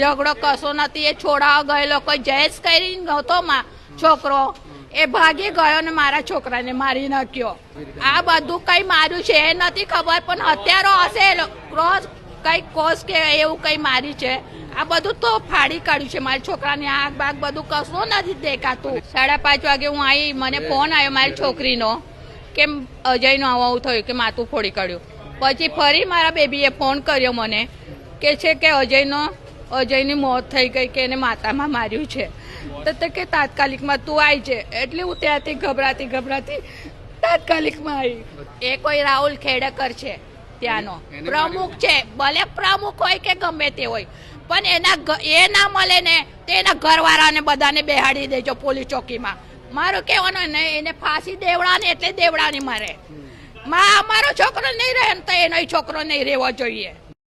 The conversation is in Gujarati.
ઝઘડો કશો નથી. એ છોડાવા ગયેલો કોઈ જયેશ કરીને નહોતો માં છોકરો. એ ભાગી ગયો ને મારા છોકરાને મારી નાખ્યો. આ બધું કઈ માર્યું છે એ નથી ખબર, પણ હત્યારો હશે ક્રોસ કઈ કોસ કે એવું કઈ મારી છે. આ બધું તો ફાડી કાઢ્યું છે મારા છોકરાની આગ બાગ બધું કશું નથી દેખાતું. સાડા પાંચ વાગે હું આવી મને ફોન આવ્યો મારી છોકરીનો કે અજયનો આવું થયું કે માથું ફોડી કાઢ્યું. પછી ફરી મારા બેબીએ ફોન કર્યો મને કે છે કે અજયનો અજયની મોત થઈ ગઈ કે એને માતામાં માર્યું છે. તો કે તાત્કાલિકમાં તું આવી છે એટલે હું ત્યાંથી ગભરાતી ગભરાતી તાત્કાલિકમાં આવી એ કોઈ રાહુલ ખેડકર છે ત્યાંનો. પ્રમુખ છે. ભલે પ્રમુખ હોય કે ગમે તે હોય. પણ એના એ ના મળે ને તો એના ઘરવાળાને બધાને બેહાડી દેજો પોલીસ ચોકીમાં. મારું કહેવાનું ને એને ફાંસી દેવડાને એટલે દેવડાની મારે. માં અમારો છોકરો નહીં રહે તો એનો છોકરો નહીં રહેવો જોઈએ.